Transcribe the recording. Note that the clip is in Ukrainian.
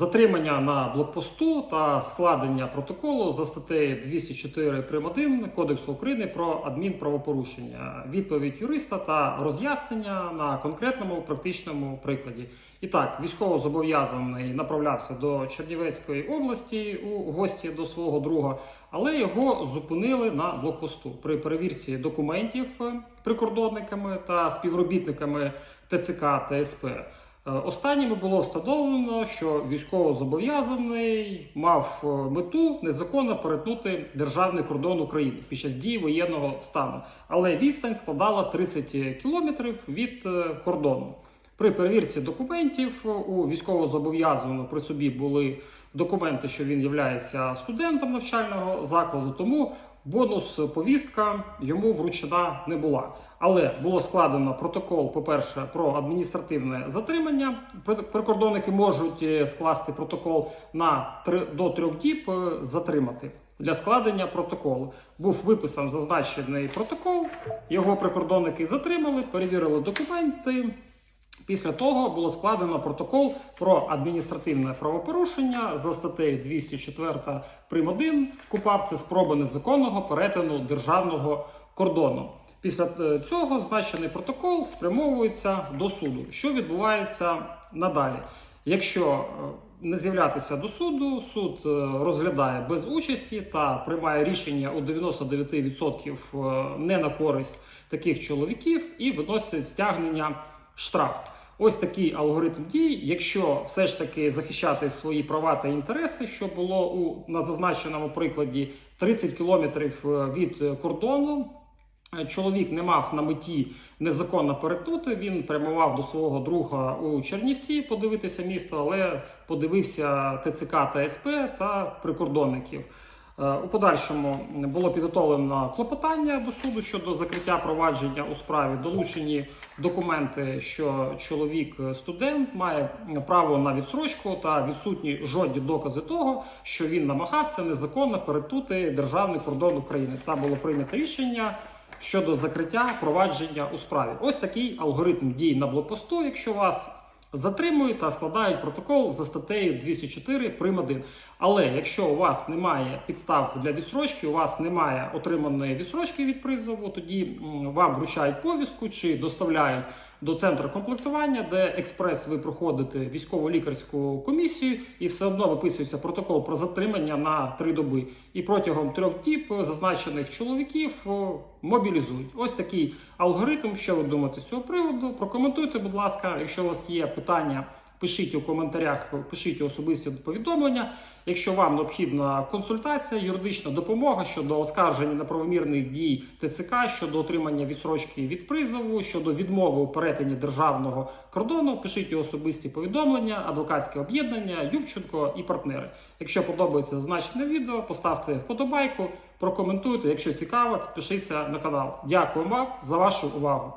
Затримання на блокпосту та складення протоколу за статтею 204 прим. 1 Кодексу України про адмінправопорушення, відповідь юриста та роз'яснення на конкретному практичному прикладі. І так, військовозобов'язаний направлявся до Чернівецької області у гості до свого друга, але його зупинили на блокпосту при перевірці документів прикордонниками та співробітниками ТЦК та СП. Е, Останніми було встановлено, що військовозобов'язаний мав е, мету незаконно перетнути державний кордон України під час дії воєнного стану, але відстань складала 30 кілометрів від е, кордону. При перевірці документів е, у військовозобов'язаного при собі були документи, що він є студентом навчального закладу, тому бонус повістка йому вручена не була. Але було складено протокол, по-перше, про адміністративне затримання. При- Прикордонники можуть е, скласти протокол на три до трьох діб е, затримати. Для складення протоколу був виписан зазначений протокол. Його прикордонники затримали, перевірили документи. Після того було складено протокол про адміністративне правопорушення за статтею 204 прим. 1 КУПАП це спроба незаконного перетину державного кордону. Після е, цього зазначений протокол спрямовується до суду. Що відбувається надалі? Якщо е, не з'являтися до суду, суд е, розглядає без участі та приймає рішення у 99% е, не на користь таких чоловіків і виносить стягнення штраф. Ось такий алгоритм дій. Якщо все ж таки захищати свої права та інтереси, що було у на зазначеному прикладі 30 кілометрів е, від е, кордону. Е, Чоловік не мав на меті незаконно перетнути. Він прямував до свого друга у Чернівці подивитися місто, але подивився ТЦК та СП та прикордонників. Е, У подальшому було підготовлено клопотання до суду щодо закриття провадження у справі. Долучені документи, що чоловік е, студент має право на відсрочку та відсутні жодні докази того, що він намагався незаконно перетнути державний кордон України. Та було прийнято рішення щодо закриття провадження у справі. Ось такий алгоритм дій на блокпосту, якщо вас затримують та складають протокол за статтею 204 прим. 1. Але якщо у вас немає підстав для відсрочки, у вас немає отриманої відсрочки від призову, тоді вам вручають повістку чи доставляють до центру комплектування, де експрес ви проходите військово-лікарську комісію, і все одно виписується протокол про затримання на три доби. І протягом трьох діб зазначених чоловіків мобілізують. Ось такий алгоритм. Що ви думаєте з цього приводу? Прокоментуйте, будь ласка, якщо у вас є питання. Пишіть у коментарях, пишіть особисті повідомлення. Якщо вам необхідна консультація, юридична допомога щодо оскарження неправомірних дій ТЦК, щодо отримання відсрочки від призову, щодо відмови у перетині державного кордону, пишіть особисті повідомлення, адвокатське об'єднання, Ювченко і партнери. Якщо подобається зазначене відео, поставте вподобайку, прокоментуйте. Якщо цікаво, підпишіться на канал. Дякую вам за вашу увагу.